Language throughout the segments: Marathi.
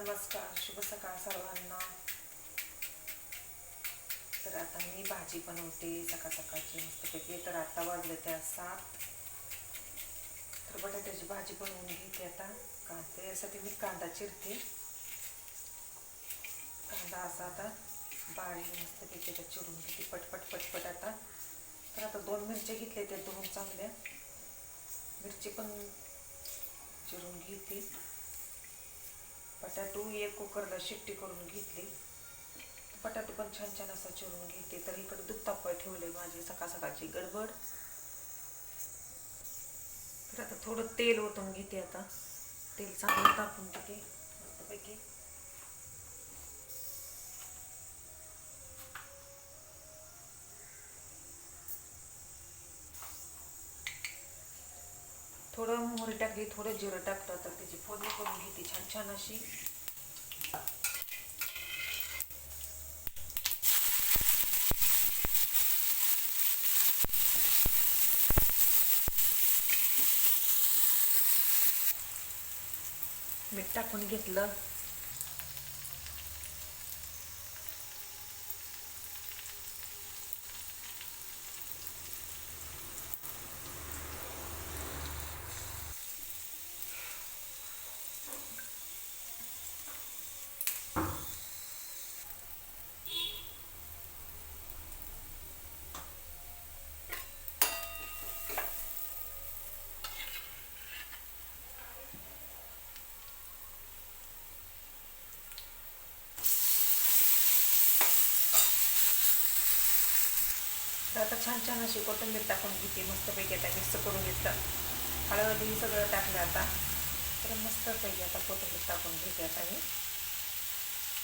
नमस्कार शुभ सकाळ सर्वांना. तर आता मी भाजी बनवते सकाळ सकाळची मस्तपैकी. तर आता वाजले त्या सात. तर बटाट्याची भाजी बनवून घेते आता. का त्यासाठी मी कांदा चिरते. कांदा असा आता बारीक मस्तपैकी त्यात चिरून घेते पटपट पटपट आता. तर आता दोन मिरच्या घेतल्या त्या दोन चांगल्या. मिरची पण चिरून घेते. बटाटू एक कुकरला शिट्टी करून घेतली. बटाटू पण छान छान असा चिरून घेते. तर इकडे दूध तापवाय ठेवले माझी सकाळ सकाळची गडबड. तर आता थोडं तेल ओतून घेते आता. तेल चांगलं तापून घेते. पैकी थोडं मोहरी टाकली थोडं जिरं टाकलं तर त्याची फोडणी करून छान छान अशी. मीठ टाकून घेतलं. आता छान छान अशी कोथिंबीर टाकून घेते मस्तपैकी आता मिक्स करून घेतलं. हळद सगळं टाकलं आता. तर मस्तपैकी आता कोथिंबीर टाकून घेते आता मी.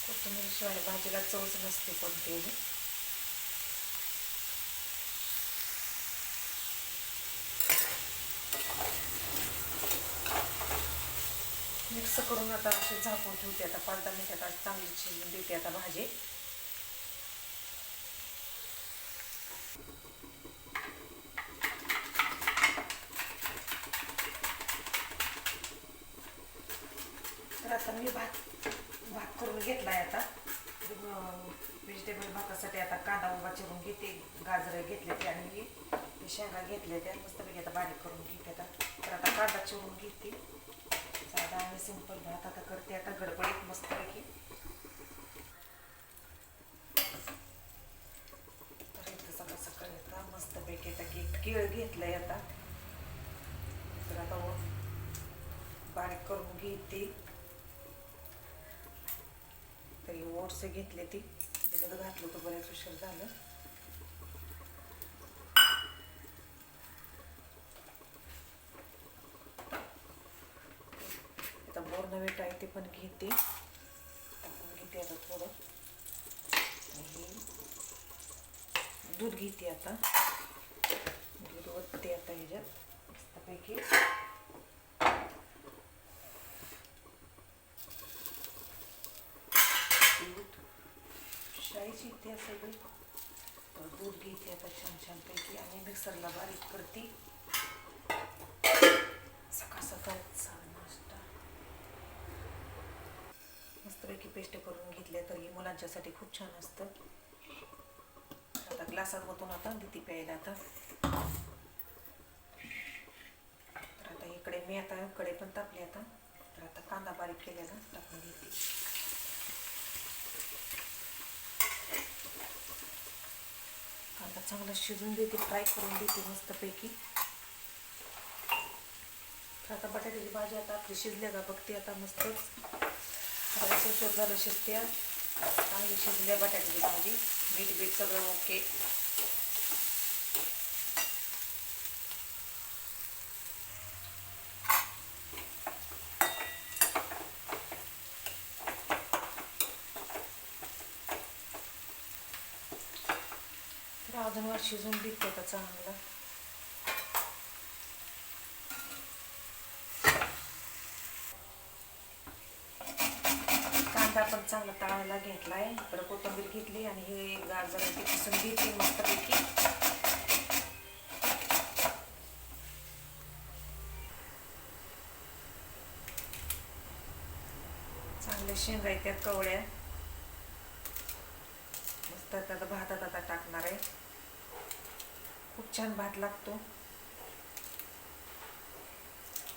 कोथिंबीरशिवाय भाजीला चवच नसते कोणतीही. मिक्स करून आता असे झाकून ठेवते आता पाच दहा मिनिटात आता चांगली शिजून देते आता भाजी तर आता मी भात भात करून घेतलाय आता व्हेजिटेबल भातासाठी आता कांदा उभा चिरून घेते गाजरं घेतले ते आणि शेंगा घेतल्या त्या मस्तपैकी आता बारीक करून घेते आता. तर आता कांदा चिरून घेते. साधा आणि सिंपल भात आता करते आता गडबडीत मस्तपैकी. तर इथं सकाळी आता मस्तपैकी आता की केळ घेतलंय आता. तर आता बारीक करून घेते. तरी ओट्स घेतले ती. त्याच्यात घातलं तर बऱ्याच उशीर झालं. आता बोर्नवेट आहे ते पण घेते. टाकून घेते आता थोडं. आणि दूध घेते आता. दूध ओतते आता ह्याच्यात मस्तपैकी दूध शाळेची इथे सगळी दूध घेते आता छान छानपैकी आणि मिक्सरला बारीक करते. सकाळ सकाळचा नाश्ता. मस्तपैकी पेस्ट करून घेतल्या तर मुलांच्यासाठी खूप छान असतं. आता ग्लासात मधून आता देते प्यायला आता. तर आता इकडे मी आता कडे पण तापले आता. तर आता कांदा बारीक केलेला टाकून घेते कांदा चांगलं शिजून देते फ्राय करून देते मस्तपैकी. आता बटाट्याची भाजी आता आपली शिजल्या का बघते आता मस्तच झालं शिजते चांगली शिजल्या बटाट्याची भाजी. मीठ बीठ सगळं ओके तर शिजून देते का चांगला. कांदा पण चांगला तळायला घेतलाय. इकडं कोथिंबीर घेतली आणि हे गाजर ते किसून घेतली मस्तपैकी. चांगल्या शेंगा आहेत त्यात कवळ्या. मस्त आता भात आता टाकणार आहे खूप छान भात लागतो.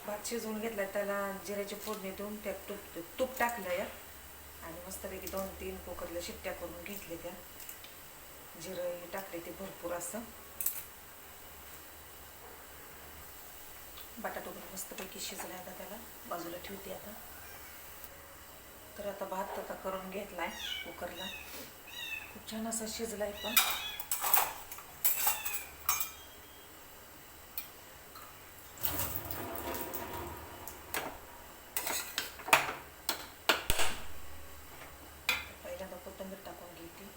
भात शिजवून घेतला त्याला जिऱ्याची फोडणी देऊन त्यात तूप तूप टाकलं या आणि मस्तपैकी दोन तीन कुकरला शिट्ट्या करून घेतले त्या. जिरं टाकले ते भरपूर असं. बटाटा पण मस्तपैकी शिजला आता त्याला. बाजूला ठेवते आता. तर आता भात आता करून घेतलाय कुकरला. खूप छान असा शिजलाय पण पहिल्यांदा कोथिंबीर टाकून घेते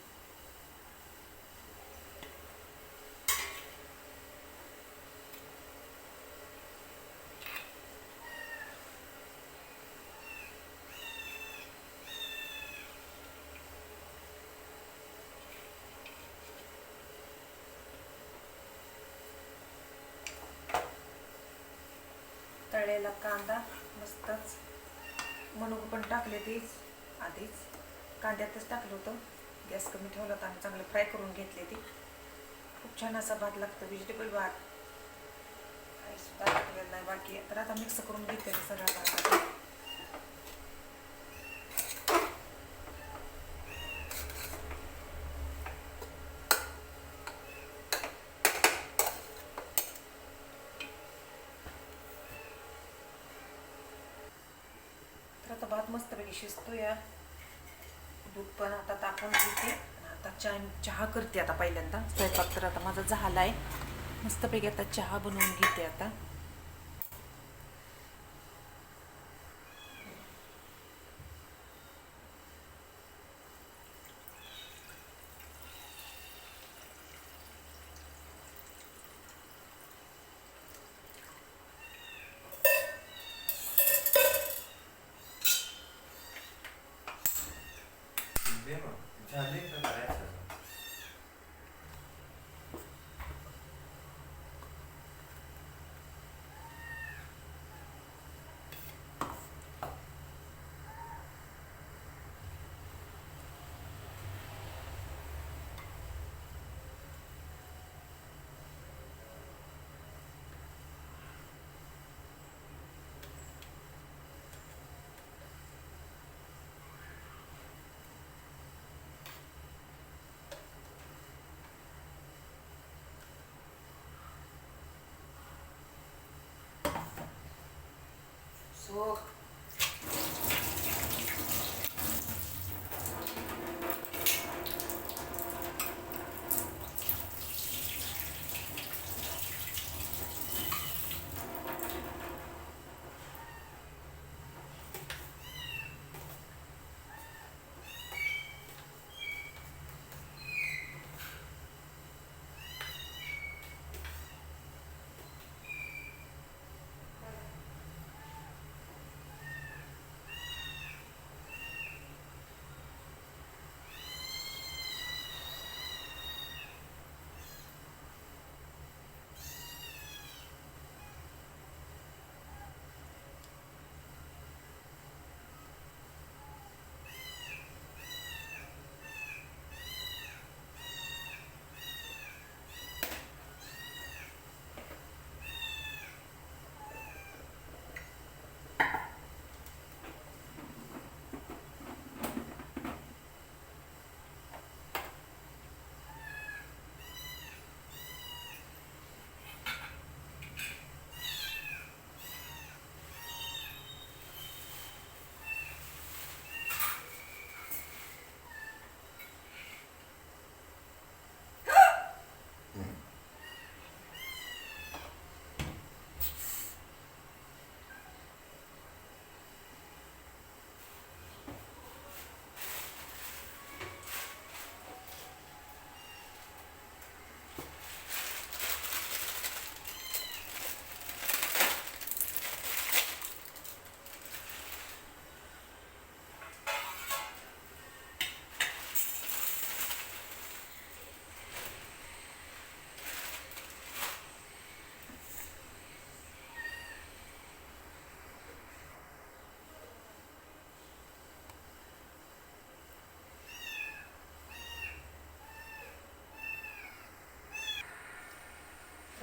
तळलेला कांदा मस्तच मनुग पण टाकले तेच आधीच. कांद्यातच टाकलं होतं. गॅस कमी ठेवला होता आणि चांगलं फ्राय करून घेतले ते. खूप छान असा भात लागतो व्हेजिटेबल भात. काही सुद्धा टाकलेलं नाही. बाकी तर आता मिक्स करून घेते हे सगळा भात. भात मस्तपैकी शिजतो या दूध पण आता तापून घेते. आता चहा चहा करते आता पहिल्यांदा. स्वयंपाक तर आता माझा झाला आहे मस्तपैकी आता चहा बनवून घेते आता. मग झाले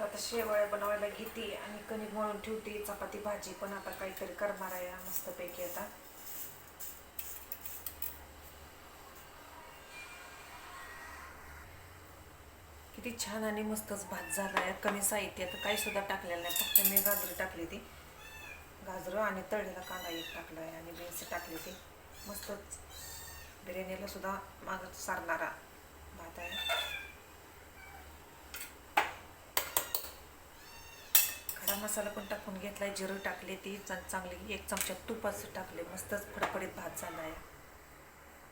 का आता शेवळ्या बनवायला घेते आणि कणिक मळून ठेवते चपाती भाजी पण आता काहीतरी करणार आहे मस्तपैकी आता. किती छान आणि मस्तच भात झाला आहे कमी साहित्यात. काही सुद्धा टाकलेलं नाही फक्त मी गाजरं टाकली ती. गाजरं आणि तळलेला कांदा एक टाकला आहे आणि बीन्स टाकली ती. मस्तच. बिर्याणीला सुद्धा मागं सारणारा भात आहे. आता मसाला पण टाकून घेतलाय जिरं टाकले ती चांगली एक चमचा तुपाचं टाकले मस्तच फडफडीत भात झाला आहे